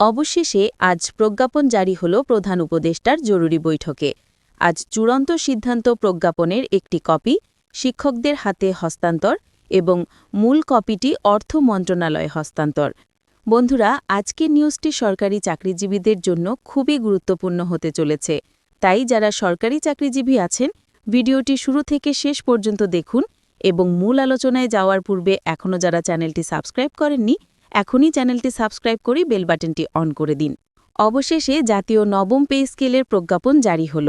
অবশেষে আজ প্রজ্ঞাপন জারি হল প্রধান উপদেষ্টার জরুরি বৈঠকে। আজ চূড়ান্ত সিদ্ধান্ত প্রজ্ঞাপনের একটি কপি শিক্ষকদের হাতে হস্তান্তর এবং মূল কপিটি অর্থ মন্ত্রণালয়ে হস্তান্তর। বন্ধুরা, আজকের নিউজটি সরকারি চাকরিজীবীদের জন্য খুবই গুরুত্বপূর্ণ হতে চলেছে। তাই যারা সরকারি চাকরিজীবী আছেন, ভিডিওটি শুরু থেকে শেষ পর্যন্ত দেখুন এবং মূল আলোচনায় যাওয়ার পূর্বে এখনও যারা চ্যানেলটি সাবস্ক্রাইব করেননি এখনই চ্যানেলটি সাবস্ক্রাইব করে বেল বাটনটি অন করে দিন। অবশেষে জাতীয় নবম পে স্কেলের প্রজ্ঞাপন জারি হল।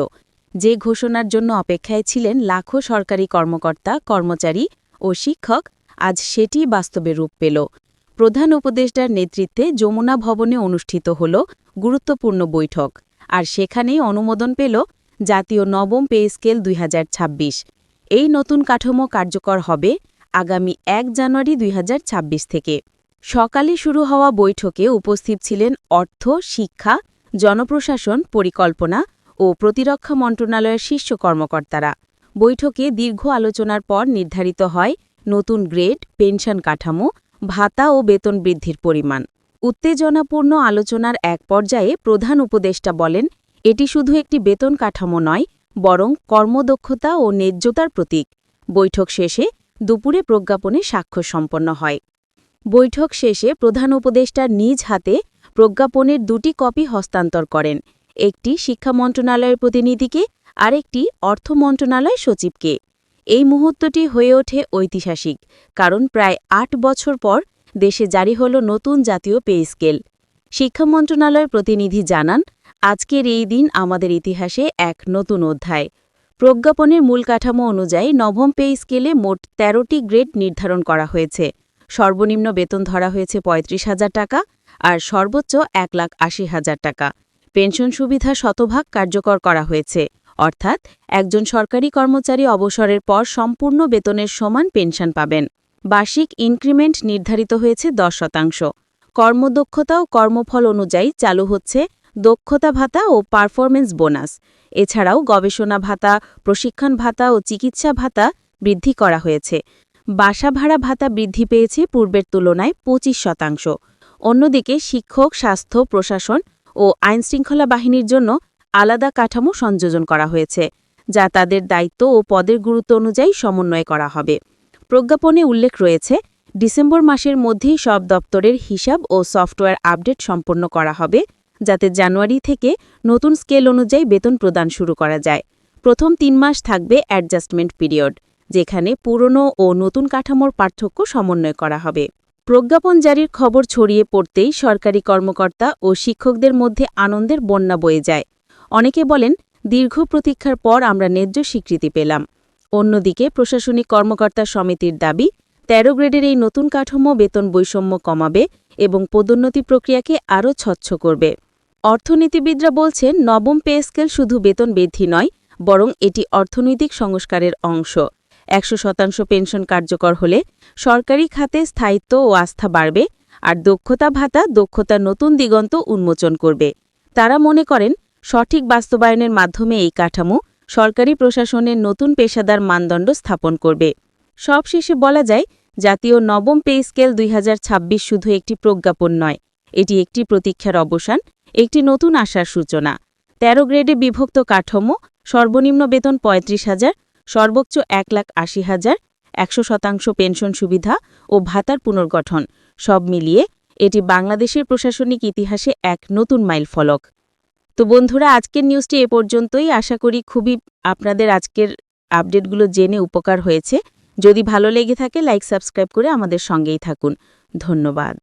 যে ঘোষণার জন্য অপেক্ষায় ছিলেন লাখো সরকারি কর্মকর্তা, কর্মচারী ও শিক্ষক, আজ সেটি বাস্তবে রূপ পেল। প্রধান উপদেষ্টার নেতৃত্বে যমুনা ভবনে অনুষ্ঠিত হল গুরুত্বপূর্ণ বৈঠক। আর সেখানেই অনুমোদন পেল জাতীয় নবম পে স্কেল দুই হাজার ছাব্বিশ। এই নতুন কাঠামো কার্যকর হবে আগামী এক জানুয়ারি দুই হাজার ছাব্বিশ থেকে। সকালে শুরু হওয়া বৈঠকে উপস্থিত ছিলেন অর্থ, শিক্ষা, জনপ্রশাসন, পরিকল্পনা ও প্রতিরক্ষা মন্ত্রণালয়ের শীর্ষ কর্মকর্তারা। বৈঠকে দীর্ঘ আলোচনার পর নির্ধারিত হয় নতুন গ্রেড, পেনশন কাঠামো, ভাতা ও বেতন বৃদ্ধির পরিমাণ। উত্তেজনাপূর্ণ আলোচনার এক পর্যায়ে প্রধান উপদেষ্টা বলেন, এটি শুধু একটি বেতন কাঠামো নয়, বরং কর্মদক্ষতা ও ন্যায্যতার প্রতীক। বৈঠক শেষে দুপুরে প্রজ্ঞাপনে স্বাক্ষর সম্পন্ন হয়। বৈঠক শেষে প্রধান উপদেষ্টার নিজ হাতে প্রজ্ঞাপনের দুটি কপি হস্তান্তর করেন, একটি শিক্ষা মন্ত্রণালয়ের প্রতিনিধিকে, আরেকটি অর্থ মন্ত্রণালয় সচিবকে। এই মুহূর্তটি হয়ে ওঠে ঐতিহাসিক, কারণ প্রায় আট বছর পর দেশে জারি হল নতুন জাতীয় পে স্কেল। শিক্ষা মন্ত্রণালয়ের প্রতিনিধি জানান, আজকের এই দিন আমাদের ইতিহাসে এক নতুন অধ্যায়। প্রজ্ঞাপনের মূল কাঠামো অনুযায়ী নবম পে স্কেলে মোট ১৩টি গ্রেড নির্ধারণ করা হয়েছে। সর্বনিম্ন বেতন ধরা হয়েছে পঁয়ত্রিশ হাজার টাকা আর সর্বোচ্চ এক লাখ আশি হাজার টাকা। পেনশন সুবিধা শতভাগ কার্যকর করা হয়েছে। অর্থাৎ, একজন সরকারি কর্মচারী অবসরের পর সম্পূর্ণ বেতনের সমান পেনশন পাবেন। বার্ষিক ইনক্রিমেন্ট নির্ধারিত হয়েছে দশ শতাংশ। কর্মদক্ষতা ও কর্মফল অনুযায়ী চালু হচ্ছে দক্ষতা ভাতা ও পারফরমেন্স বোনাস। এছাড়াও গবেষণা ভাতা, প্রশিক্ষণ ভাতা ও চিকিৎসা ভাতা বৃদ্ধি করা হয়েছে। বাসা ভাড়া ভাতা বৃদ্ধি পেয়েছে পূর্বের তুলনায় পঁচিশ শতাংশ। অন্যদিকে শিক্ষক, স্বাস্থ্য, প্রশাসন ও আইনশৃঙ্খলা বাহিনীর জন্য আলাদা কাঠামো সংযোজন করা হয়েছে, যা তাদের দায়িত্ব ও পদের গুরুত্ব অনুযায়ী সমন্বয় করা হবে। প্রজ্ঞাপনে উল্লেখ রয়েছে, ডিসেম্বর মাসের মধ্যেই সব দপ্তরের হিসাব ও সফটওয়্যার আপডেট সম্পন্ন করা হবে, যাতে জানুয়ারি থেকে নতুন স্কেল অনুযায়ী বেতন প্রদান শুরু করা যায়। প্রথম তিন মাস থাকবে অ্যাডজাস্টমেন্ট পিরিয়ড। যেখানে পুরনো ও নতুন কাঠামোর পার্থক্য সমন্বয় করা হবে। প্রজ্ঞাপন জারির খবর ছড়িয়ে পড়তেই সরকারি কর্মকর্তা ও শিক্ষকদের মধ্যে আনন্দের বন্যা বয়ে যায়। অনেকে বলেন, দীর্ঘ প্রতীক্ষার পর আমরা ন্যায্য স্বীকৃতি পেলাম। অন্যদিকে প্রশাসনিক কর্মকর্তা সমিতির দাবি, তেরো গ্রেডের এই নতুন কাঠামো বেতন বৈষম্য কমাবে এবং পদোন্নতি প্রক্রিয়াকে আরও স্বচ্ছ করবে। অর্থনীতিবিদরা বলছেন, নবম পে স্কেল শুধু বেতন বৃদ্ধি নয়, বরং এটি অর্থনৈতিক সংস্কারের অংশ। একশো শতাংশ পেনশন কার্যকর হলে সরকারি খাতে স্থায়িত্ব ও আস্থা বাড়বে আর দক্ষতা ভাতা দক্ষতার নতুন দিগন্ত উন্মোচন করবে। তারা মনে করেন, সঠিক বাস্তবায়নের মাধ্যমে এই কাঠামো সরকারি প্রশাসনের নতুন পেশাদার মানদণ্ড স্থাপন করবে। সবশেষে বলা যায়, জাতীয় নবম পে স্কেল দুই হাজার ছাব্বিশ শুধু একটি প্রজ্ঞাপন নয়, এটি একটি প্রতীক্ষার অবসান, একটি নতুন আশার সূচনা। তেরো গ্রেডে বিভক্ত কাঠামো, সর্বনিম্ন বেতন পঁয়ত্রিশ হাজার সর্বোচ্চ এক লাখ আশি হাজার একশো শতাংশ পেনশন সুবিধা ও ভাতার পুনর্গঠন। সব মিলিয়ে এটি বাংলাদেশের প্রশাসনিক ইতিহাসে এক নতুন মাইল ফলক। তো বন্ধুরা, আজকের নিউজটি এ পর্যন্তই। আশা করি খুবই আপনাদের আজকের আপডেটগুলো জেনে উপকার হয়েছে। যদি ভালো লেগে থাকে লাইক সাবস্ক্রাইব করে আমাদের সঙ্গেই থাকুন। ধন্যবাদ।